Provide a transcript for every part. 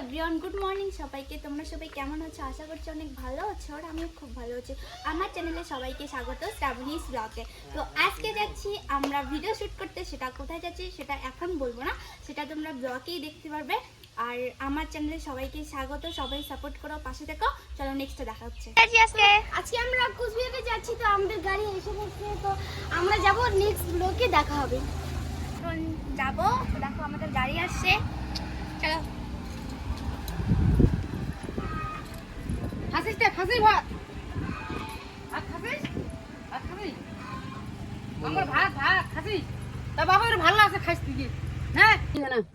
Everyone good morning সবাইকে। তোমরা সবাই কেমন আছো? আশা করছি অনেক ভালো আছো আর আমিও খুব ভালো আছি। আমার চ্যানেলে সবাইকে স্বাগত শ্রাবণীস ব্লগে তো আজকে যাচ্ছি আমরা ভিডিও শ্যুট করতে। সেটা কোথায় যাচ্ছি সেটা এখন বলব না। সেটা তোমরা ব্লগেই দেখতে পারবে। আর আমার চ্যানেলে সবাইকে স্বাগত সবাই সাপোর্ট করো পাশে থেকো। চলো নেক্সটে দেখা হচ্ছে। আজকে। আজকে আমরা কুচবিহারে যাচ্ছি তো আমাদের গাড়ি এসে গেছে। তো আমরা যাব নেক্সট ব্লকে দেখা হবে। এখন যাব। তো দেখো আমাদের গাড়ি আসছে। চলো। খাসিস তে খাসিস ভাত। ভাত খাসিস? ভাত খাসিস আমার ভাত ভাত খাসিস? তা বাবা এর ভালো আছে খাইস তুই হ্যাঁ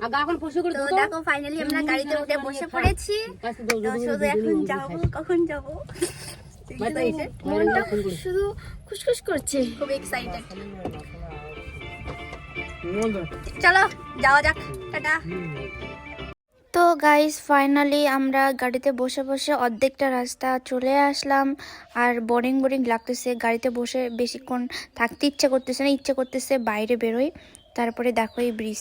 আগা এখন পয়সা করে তো দেখো ফাইনালি আমরা গাড়িতে উঠে বসে পড়েছি। শুধু এখন যাব কখন যাব? মনটা শুধু খুশখুশ করছে। খুব এক্সাইটেড চলো যাওয়া যাক টাটা। তো গাইস ফাইনালি আমরা গাড়িতে বসে বসে অর্ধেকটা রাস্তা চলে আসলাম। আর বোরিং বোরিং লাগতেছে। গাড়িতে বসে বেশিক্ষণ থাকতে ইচ্ছে করতেছে না, ইচ্ছে করতেছে বাইরে বেরোই। তারপরে দেখো এই ব্রিজ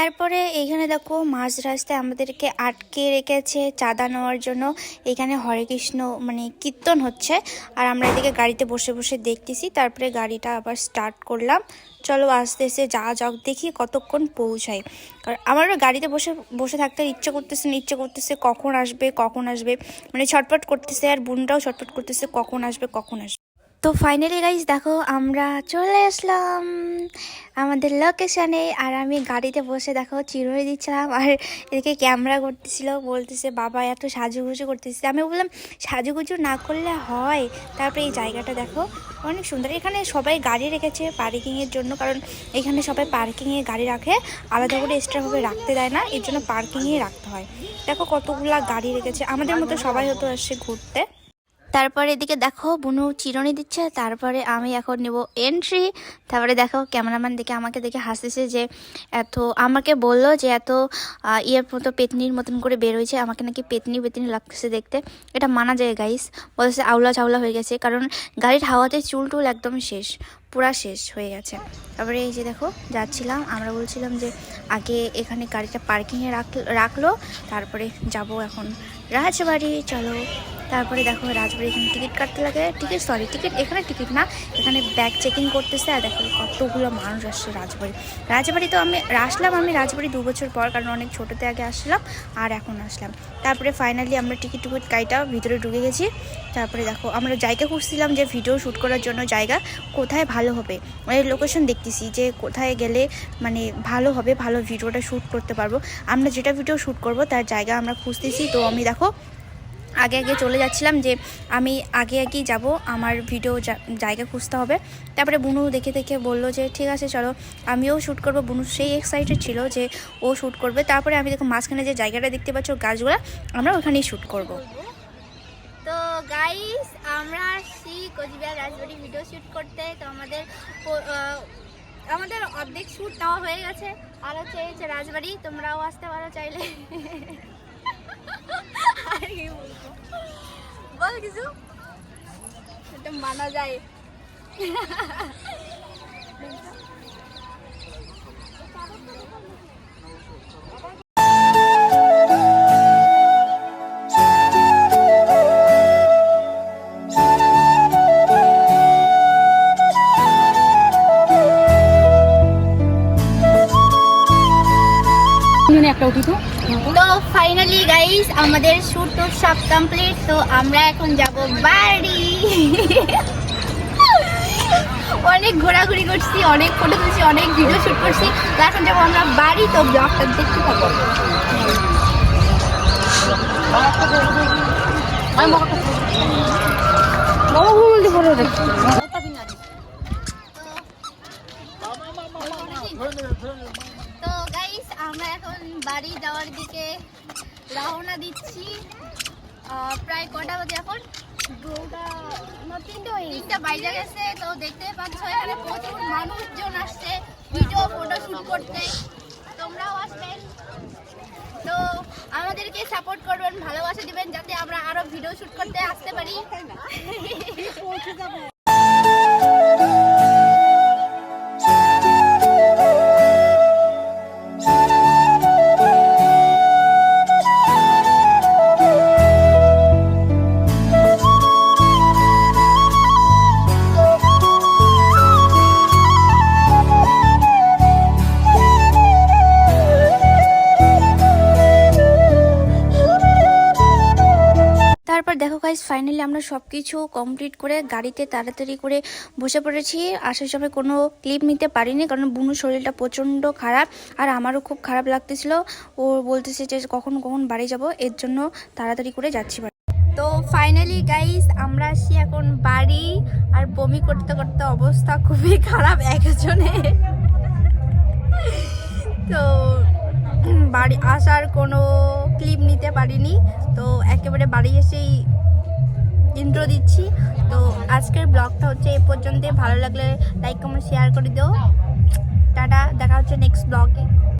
তারপরে এইখানে দেখো মাঝ রাস্তায় আমাদেরকে আটকে রেখেছে, চাঁদা নেওয়ার জন্য। এখানে হরে কৃষ্ণ মানে কীর্তন হচ্ছে। আর আমরা এদিকে গাড়িতে বসে বসে দেখতেছি। তারপরে গাড়িটা আবার স্টার্ট করলাম। চলো আস্তে আস্তে যা যাক, দেখি কতক্ষণ পৌঁছায়। কারণ আমারও গাড়িতে বসে বসে থাকতে ইচ্ছে করতেছে না, ইচ্ছে করতেছে কখন আসবে কখন আসবে। মানে ছটপট করতেছে আর বোনটাও ছটপট করতেছে, কখন আসবে কখন আসবে। তো ফাইনালি গাইজ দেখো, আমরা চলে আসলাম আমাদের লোকেশনে আর আমি গাড়িতে বসে, দেখো চিরুনি দিচ্ছিলাম আর এদিকে ক্যামেরা করতেছিল, বলতেছে, বাবা, এত সাজুগুজু করতেছে আমি বললাম, সাজুগুজু না করলে হয়। তারপরে এই জায়গাটা, দেখো, অনেক সুন্দর। এখানে সবাই গাড়ি রেখেছে পার্কিংয়ের জন্য, কারণ এখানে সবাই পার্কিংয়ে গাড়ি রাখে। আলাদা করে এক্সট্রাভাবে রাখতে দেয় না, এর জন্য পার্কিংয়ে রাখতে হয়। দেখো, কতগুলা গাড়ি রেখেছে। আমাদের মতো সবাই হতো আসছে ঘুরতে। তারপরে এদিকে দেখো, বুনু চিরনি দিচ্ছে, তারপরে আমি এখন নেব এন্ট্রি তারপরে দেখো, ক্যামেরাম্যান দেখে আমাকে দেখে হাসতেছে যে এত, আমাকে বলল যে এত ইয়ের মতো পেতনির মতন করে বের হয়েছে, আমাকে নাকি পেতনি পেতনি লাগতেছে দেখতে। এটা মানা যায় গাইস বলছে আউলা চাউলা হয়ে গেছে, কারণ গাড়ির হাওয়াতে চুল টুল একদম শেষ, পুরা শেষ হয়ে গেছে। তারপরে এই যে দেখো, যাচ্ছিলাম, আমরা বলছিলাম যে আগে এখানে গাড়িটা পার্কিংয়ে রাখ, রাখল, তারপরে যাব এখন। রাজবাড়ি, চলো। তারপরে দেখো রাজবাড়ি এখানে টিকিট কাটতে লাগে। টিকিট সরি টিকিট, এখানে টিকিট না, এখানে ব্যাগ চেকিং করতেছে আর দেখো কতগুলো মানুষ আসছে রাজবাড়ি। রাজবাড়ি তো আমি, আসলাম আমি রাজবাড়ি দু বছর পর কারণ অনেক ছোটোতে আগে আসলাম আর এখন আসলাম। তারপরে ফাইনালি আমরা টিকিট টুকিট কাইটা ভিতরে ঢুকে গেছি। তারপরে দেখো আমরা জায়গা খুঁজছিলাম যে ভিডিও শ্যুট করার জন্য জায়গা কোথায় ভালো হবে। মানে লোকেশন দেখতেছি যে কোথায় গেলে মানে ভালো হবে, ভালো ভিডিওটা শ্যুট করতে পারব। আমরা যেটা ভিডিও শ্যুট করব তার জায়গা আমরা খুঁজতেছি। তো আমি দেখো আগে আগে চলে যাচ্ছিলাম যে আমি আগে আগেই যাব, আমার ভিডিও জায়গা খুঁজতে হবে। তারপরে বুনু দেখে দেখে বলল যে, ঠিক আছে, চলো। আমিও শ্যুট করব, বুনু সেই এক্সাইটেড ছিল যে ও শ্যুট করবে। তারপরে আমি দেখো মাঝখানে যে জায়গাটা দেখতে পাচ্ছ, গাছগুলো, আমরা ওখানেই শ্যুট করব। তো গাইস আমরা আসছি কোচবিহার রাজবাড়ি ভিডিও শ্যুট করতে। তো আমাদের আমাদের অর্ধেক শ্যুট নেওয়া হয়ে গেছে। আর হচ্ছে এই যে রাজবাড়ি, তোমরাও আসতে পারো চাইলে। আর বল কিছু? এটা মানা যায়। একটা উঠি ফাইনালি গাইস আমাদের শুট টুট সব কমপ্লিট তো আমরা এখন যাব বাড়ি অনেক ঘোরাঘুরি করছি অনেক ফটো তুলছি অনেক ভিডিও শুট করছি তো এখন যাব আমরা বাড়ি তো ব্লগটা দেখতে পাবো আমি বাড়ি যাওয়ার দিকে রওনা দিচ্ছি। প্রায় কটা বাজে এখন? দুটা না তিনটে হয়ে গেছে। তিনটা বাইরে গেছে তো দেখতে পাচ্ছ এখানে প্রচুর মানুষজন আসছে ভিডিও ফটো শুট করতে। তোমরাও আসবেন তো আমাদেরকে সাপোর্ট করবেন ভালোবাসা দিবেন যাতে আমরা আরও ভিডিও শুট করতে আসতে পারি। ফাইনালি আমরা সব কিছু কমপ্লিট করে গাড়িতে তাড়াতাড়ি করে বসে পড়েছি। আসার সময় কোনো ক্লিপ নিতে পারিনি কারণ বুনুর শরীরটা প্রচণ্ড খারাপ আর আমারও খুব খারাপ লাগতেছিল। ও বলতেছে যে কখন কখন বাড়ি যাব, এর জন্য তাড়াতাড়ি করে যাচ্ছি। তো ফাইনালি গাইস আমরা আসি এখন বাড়ি আর বমি করতে করতে অবস্থা খুবই খারাপ একজনে। তো বাড়ি আসার কোনো ক্লিপ নিতে পারিনি। তো একেবারে বাড়ি এসেই ইন্ট্রো দিচ্ছি। তো আজকের ব্লগটা হচ্ছে এ পর্যন্ত ভালো লাগলে লাইক কমেন্ট শেয়ার করে দিও। টাটা, দেখা হচ্ছে নেক্সট ব্লগে